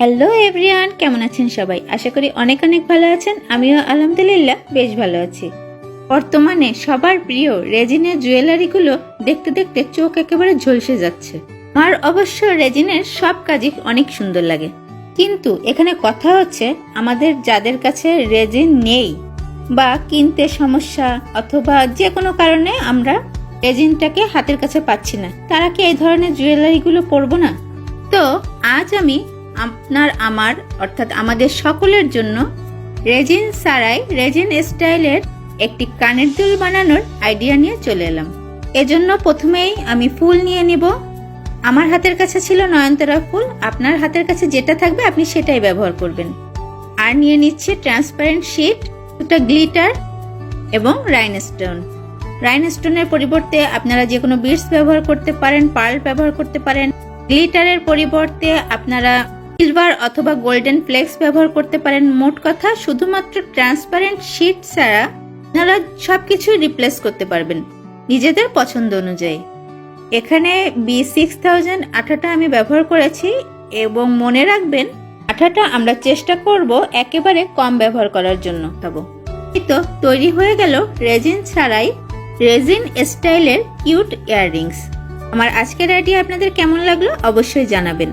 Hello everyone কেমন আছেন সবাই? আশা করি অনেক অনেক ভালো আছেন। আমিও আলহামদুলিল্লাহ বেশ ভালো আছি। বর্তমানে সবার প্রিয় রেজিনের জুয়েলারিগুলো দেখতে দেখতে চোখ একেবারে ঝলসে যাচ্ছে। আমার অবশ্য রেজিনের সব কাজই অনেক সুন্দর লাগে। কিন্তু এখানে কথা হচ্ছে আমাদের যাদের কাছে রেজিন নেই বা কিনতে সমস্যা অথবা যে কোনো কারণে আমরা রেজিনটাকে হাতের কাছে পাচ্ছি না, তারা কি এই ধরনের জুয়েলারিগুলো পরবো না? তো আজ আমি আপনার, আমার, অর্থাৎ আমাদের সকলের জন্য রেজিন সারাই রেজিন স্টাইলের একটি কানের দুল বানানোর আইডিয়া নিয়ে চলে এলাম। এজন্য প্রথমেই আমি ফুল নিয়ে নিব। আমার হাতের কাছে ছিল নয়নতারা ফুল। আপনার হাতের কাছে যেটা থাকবে আপনি সেটাই ব্যবহার করবেন। আর নিয়ে নিচ্ছে ট্রান্সপারেন্ট শিট দুটা গ্লিটার এবং রাইনস্টোন রাইনস্টোনের পরিবর্তে আপনারা যে কোনো বিটস ব্যবহার করতে পারেন পার্ল ব্যবহার করতে পারেন। গ্লিটারের পরিবর্তে আপনারা সিলভার অথবা গোল্ডেন ফ্লেক্স ব্যবহার করতে পারেন, মোট কথা শুধুমাত্র ট্রান্সপারেন্ট শিট ছাড়া আপনারা সবকিছু রিপ্লেস করতে পারবেন, নিজেদের পছন্দ অনুযায়ী। এখানে বি সিক্স থাউজেন্ড আঠাটা আমি ব্যবহার করেছি এবং মনে রাখবেন, আঠাটা আমরা চেষ্টা করব একেবারে কম ব্যবহার করার জন্য। এই তো, তৈরি হয়ে গেল রেজিন ছাড়াই রেজিন স্টাইলের কিউট ইয়াররিংস। আমার আজকের আইডিয়া আপনাদের কেমন লাগল অবশ্যই জানাবেন।